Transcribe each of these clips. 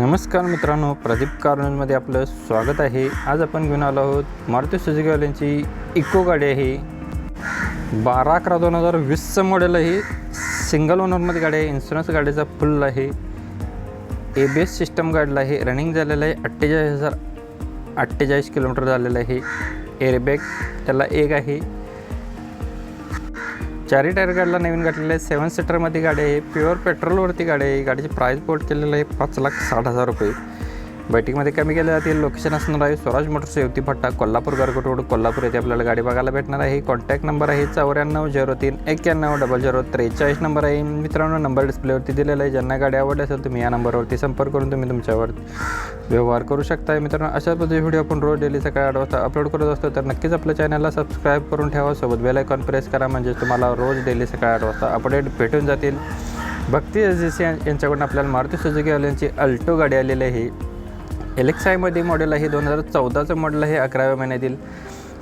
नमस्कार मित्रांनो प्रदीप कार्नलमध्ये आपलं स्वागत आहे. आज आपण घेऊन आलो आहोत मारुती सुझुकीवाल्यांची इको गाडी आहे. बारा अकरा दोन हजार वीसचं मॉडेल आहे. सिंगल ओनरमध्ये गाडी आहे इन्शुरन्स गाडीचा फुल आहे. ए बी एस सिस्टम गाडीला आहे रनिंग झालेलं आहे अठ्ठेचाळीस हजार अठ्ठेचाळीस किलोमीटर झालेलं आहे. एअरबॅग त्याला एक आहे. चारी टायर गाडीला नवीन घातलेलं आहे. सेवन सीटरमध्ये गाडी आहे. प्युअर पेट्रोलवरती गाडी आहे. गाडीची प्राईस पोर्ट केलेलं आहे पाच लाख साठ हजार रुपये. बैठकीमध्ये कमी केले जातील. लोकेशन असणार आहे स्वराज मोटर्स येवती फट्टा कोल्हापूर गरगोट रोड कोल्हापूर येथे आपल्याला गाडी बघायला भेटणार आहे. कॉन्टॅक्ट नंबर आहे चौऱ्याण्णव झिरो तीन एक्क्याण्णव डबल झिरो त्रेचाळीस नंबर आहे. मित्रांनो नंबर डिस्प्लेवरती दिलेला आहे. ज्यांना गाडी आवडली असेल तुम्ही या नंबरवरती संपर्क करून तुम्ही तुमच्यावर व्यवहार करू शकता मित्रांनो अशा पद्धतीचे व्हिडिओ आपण रोज डेली सकाळी आठ वाजता अपलोड करत असतो. तर नक्कीच आपल्या चॅनलला सबस्क्राईब करून ठेवा. सोबत बेल आयकॉन प्रेस करा. म्हणजे तुम्हाला रोज डेली सकाळी आठ वाजता अपडेट भेटून जातील. भक्ती एजन्सी यांच्याकडून आपल्याला मारुती सुजुकी सुझुकीवाल्यांची अल्टो गाडी आलेली आहे. एलेक्सायमध्ये मॉडेल आहे दोन हजार चौदाचं मॉडेल आहे अकराव्या महिन्यातील.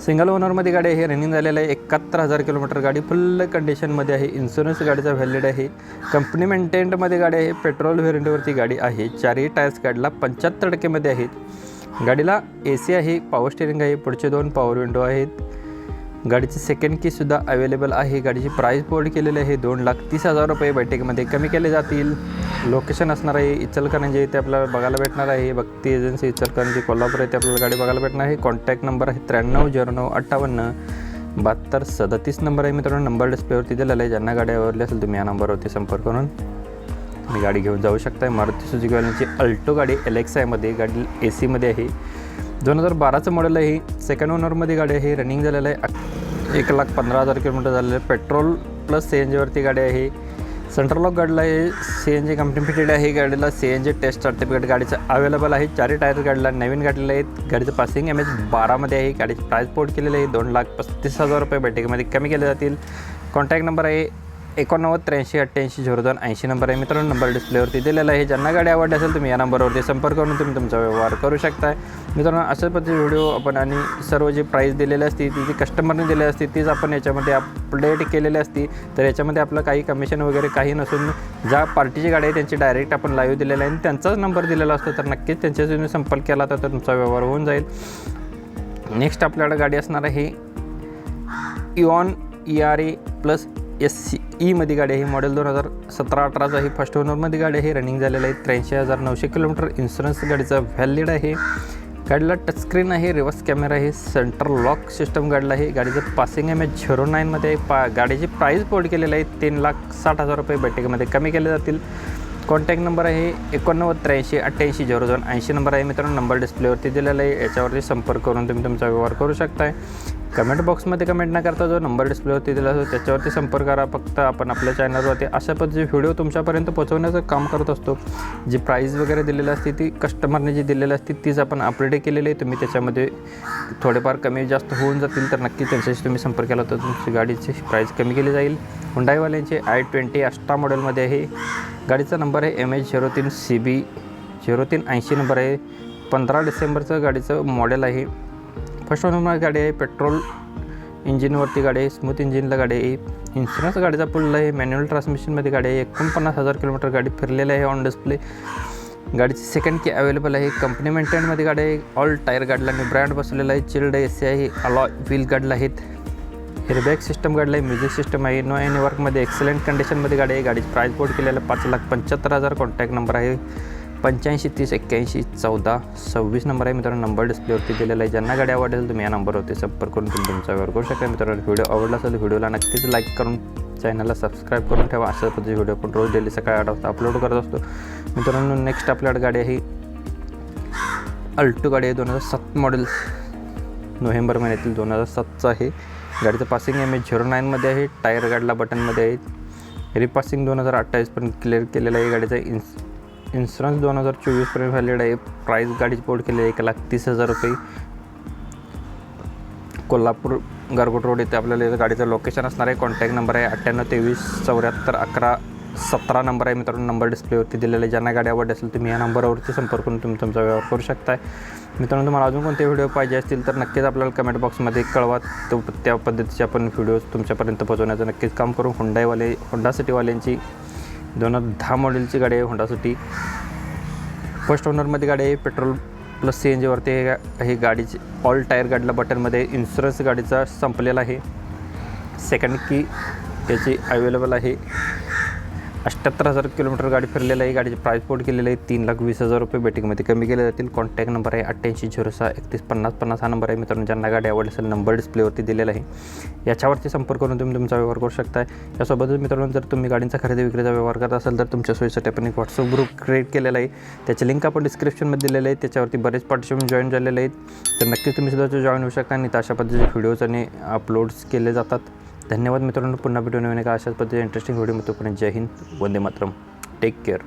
सिंगल ओनरमध्ये गाडी आहे रनिंग झालेलं आहे एकाहत्तर हजार किलोमीटर गाडी फुल कंडिशनमध्ये आहे इन्शुरन्स गाडीचा व्हॅलिड आहे. कंपनी मेंटेनमध्ये गाडी आहे पेट्रोल व्हेरियंटवरती गाडी आहे चारही टायर्स गाडीला पंच्याहत्तर टक्केमध्ये आहेत. गाडीला ए सी आहे पॉवर स्टेरिंग आहे पुढचे दोन पॉवर विंडो आहेत. गाडीची सेकंड कीसुद्धा अवेलेबल आहे. गाडीची प्राईस बोर्ड केलेली आहे. दोन लाख तीस हजार रुपये बैठकीमध्ये कमी केले जातील. लोकेशन असणार आहे इचलकरंजी इथे आपल्याला बघायला भेटणार आहे. भक्ती एजन्सी इचलकरंजी कोल्हापूर येथे आपल्याला गाडी बघायला भेटणार आहे. कॉन्टॅक्ट नंबर आहे त्र्याण्णव झिरो नऊ अठ्ठावन्न बहात्तर सदतीस नंबर आहे. मित्रांनो नंबर डिस्प्लेवरती दिलेला आहे. ज्यांना गाडी आवडली असेल तुम्ही या नंबरवरती संपर्क करून तुम्ही गाडी घेऊन जाऊ शकता मारुती सुझुकीवाल्यांची अल्टो गाडी एलेक्सायमध्ये गाडी ए सीमध्ये आहे. दोन हजार बाराचं मॉडेल आहे. सेकंड ओनरमध्ये गाडी आहे. रनिंग झालेलं आहे. एक लाख पंधरा हजार किलोमीटर झालेलं आहे. पेट्रोल प्लस सी एन जीवरती गाडी आहे. सेंट्रल लॉक गाडीला आहे सी एन जी कंपनी आहे. गाडीला C N G test certificate गाडीचं अवेलेबल आहे. चारही टायर गाडीला नवीन गाडीला आहेत. गाडीचं पासिंग एम एच बारामध्ये आहे. गाडीची प्राईस पोर्ट केलेली आहे. दोन लाख पस्तीस हजार रुपये बैठकीमध्ये कमी केले जातील. कॉन्टॅक्ट नंबर आहे एकोणनव्वद त्र्याऐंशी अठ्ठ्याऐंशी झिरो दोन ऐंशी नंबर आहे मित्रांनो. नंबर डिस्प्लेवरती दिलेला आहे. ज्यांना गाडी आवडली असेल तुम्ही या नंबरवरती संपर्क करून तुम्ही तुमचा व्यवहार करू शकताय. मित्रांनो अशाच पद्धतीचे व्हिडिओ आपण आणि सर्व जी प्राईस दिलेली असती ती जी कस्टमरने दिलेली असती तीच आपण याच्यामध्ये अपडेट केलेली असती. तर याच्यामध्ये आपलं काही कमिशन वगैरे काही नसून ज्या पार्टीची गाडी आहे त्यांची डायरेक्ट आपण लाईव्ह दिलेला आहे. आणि त्यांचाच नंबर दिलेला असतो तर नक्कीच त्यांच्याशी तुम्ही संपर्क केला तर तुमचा व्यवहार होऊन जाईल. नेक्स्ट आपल्याकडे गाडी असणार आहे. Eon E R A plus S C ईमध्ये गाडी आहे. मॉडेल दोन हजार सतरा अठराचं आहे फर्स्ट ओनरमध्ये गाडी आहे. रनिंग झालेलं आहे. त्र्याऐंशी हजार नऊशे किलोमीटर इन्शुरन्स गाडीचा व्हॅलिड आहे. गाडीला टचस्क्रीन आहे. रिवर्स कॅमेरा आहे. सेंटर लॉक सिस्टम गाडीला आहे. गाडीचं पासिंग एम एच झिरो नाईनमध्ये आहे. पा गाडीची प्राईस बोर्ड केलेलं आहे. तीन लाख साठ हजार रुपये बैठकीमध्ये कमी केले जातील. कॉन्टॅक्ट नंबर आहे. एकोणनव्वद त्र्याऐंशी अठ्ठ्याऐंशी झिरो दोन ऐंशी नंबर आहे. मित्रांनो नंबर डिस्प्लेवरती दिलेला आहे. याच्यावरती संपर्क करून तुम्ही तुमचा व्यवहार करू शकताय. कमेंट बॉक्समध्ये कमेंट न करता जो नंबर डिस्प्लेवरती दिला असतो त्याच्यावरती संपर्क करा. फक्त आपण आपल्या चॅनलवरती अशा पद्धतीचे व्हिडिओ तुमच्यापर्यंत पोहोचवण्याचं काम करत असतो. जी प्राईज वगैरे दिलेली असते ती कस्टमरने जी दिलेली असते तीच आपण अपडेट केलेली आहे. तुम्ही त्याच्यामध्ये थोडेफार कमी जास्त होऊन जातील तर नक्की त्यांच्याशी तुम्ही संपर्क केला तर तुमची गाडीची प्राईस कमी केली जाईल. हुंडाईवाल्यांचे आय ट्वेंटी अष्टा मॉडेलमध्ये आहे. गाडीचा नंबर आहे एम एच झिरो तीन सी बी झिरो तीन ऐंशी नंबर आहे. पंधरा डिसेंबरचं गाडीचं मॉडेल आहे. फर्स्ट ओनर गाडी आहे पेट्रोल इंजिनवरती गाडी आहे स्मूथ इंजिनला गाडी आहे इन्शुरन्स गाडीचा पुल आहे मॅन्युअल ट्रान्समिशनमध्ये गाडी आहे एकोणपन्नास हजार किलोमीटर गाडी फिरलेली आहे ऑन डिस्प्ले. गाडीची सेकंड की अवेलेबल आहे कंपनी मेंटेनमध्ये गाडी आहे ऑल टायर गाडीला मी ब्रँड बसवलेला आहे चिल्ड ए सी आहे अलॉ व्हील गाडीला आहेत. एअरबॅग सिस्टम गाडीला आहे म्युझिक सिस्टम आहे नो एन वर्कमध्ये एक्सलेंट कंडिशनमध्ये गाडी आहे गाडीची प्राईस बोर्ड केलेलं पाच लाख पंच्याहत्तर हजार कॉन्टॅक्ट नंबर आहे. पंच्याऐंशी तीस एक्क्याऐंशी चौदा सव्वीस नंबर आहे मित्रांनो नंबर डिस्प्लेवरती दिलेला आहे. ज्यांना गाडी आवडेल तुम्ही या नंबरवरती संपर्क करून तुम्ही तुमचा व्यवहार करू शकता. मित्रांनो व्हिडिओ आवडला असेल व्हिडिओला नक्कीच लाईक करून चॅनलला सबस्क्राईब करून ठेवा. अशा पद्धतीचे व्हिडिओ आपण रोज डेली सकाळी आठ वाजता अपलोड करत असतो. मित्रांनो नेक्स्ट आपल्याकडे गाडी आहे. अल्टो गाडी आहे दोन हजार सात मॉडेल नोव्हेंबर महिन्यातील दोन हजार सातचं आहे. गाडीचं पासिंग एम एच झिरो नाईनमध्ये आहे. टायर गाडीला बटनमध्ये आहे. रिपासिंग दोन हजार अठ्ठावीसपर्यंत क्लिअर केलेलं आहे. गाडीचा इन्स इन्शुरन्स दोन हजार चोवीसपर्यंत व्हॅलिड आहे. प्राईस गाडीची पोर्ट केली आहे एक लाख तीस हजार रुपये. कोल्हापूर गारगोट रोड येथे आपल्याला गाडीचं लोकेशन असणार आहे. कॉन्टॅक्ट नंबर आहे अठ्ठ्याण्णव तेवीस चौऱ्याहत्तर अकरा सतरा नंबर आहे. मित्रांनो नंबर डिस्प्लेवरती दिलेला आहे. ज्यांना गाडी आवडली असेल तुम्ही या नंबरवरती संपर्क करून तुम्ही तुमचा व्यवहार करू शकताय. मित्रांनो तुम्हाला अजून कोणते व्हिडिओ पाहिजे असतील तर नक्कीच आपल्याला कमेंट बॉक्समध्ये कळवा. तो त्या पद्धतीचे आपण व्हिडिओज तुमच्यापर्यंत पोहोचवण्याचं नक्कीच काम करू. हुंडाईवाले हुंडा सिटीवाल्यांची दोन हजार दहा मॉडेलची गाडी आहे होंडा सिटी फर्स्ट ओनरमध्ये गाडी आहे पेट्रोल प्लस सी एन जीवरती हे हे गाडीची ऑल टायर गाडीला बटनमध्ये इन्शुरन्स गाडीचा संपलेला आहे. सेकंड की याची अवेलेबल आहे. अठ्ठ्याहत्तर हजार किलोमीटर गाडी फिरलेलं आहे. गाडीची प्राईस पोट केलेले आहे. तीन लाख वीस हजार रुपये बेटिंगमध्ये कमी केले जातील. कॉन्टॅक्ट नंबर आहे अठ्ठ्याऐंशी झिरो सहा एकतीस पन्नास पन्नास. हा नंबर आहे मित्रांनो ज्यांना गाडी आवडली असेल नंबर डिस्प्लेवरती दिलेला आहे. याच्यावरती संपर्क करून तुम्ही तुमचा व्यवहार करू शकता यासोबतच मित्रांनो जर तुम्ही गाडींचा खरेदी विक्रीचा व्यवहार करत असाल तर तुमच्या सोयीसाठी आपण एक व्हॉट्सअप ग्रुप क्रिएट केलेला आहे. त्याचे लिंक आपण डिस्क्रिप्शनमध्ये दिलेलं आहे त्याच्यावरती बरेच पार्टिसिपंट जॉईन झालेले आहेत. तर नक्कीच तुम्ही सुद्धा जॉईन होऊ शकता आणि अशा पद्धतीचे व्हिडिओज आणि अपलोड्स केले जातात. धन्यवाद मित्रांनो. पुन्हा भेटून का एका अशाच पद्धतीने इंटरेस्टिंग व्हिडिओ तोपर्यंत जय हिंद. वंदे मातरम. Take care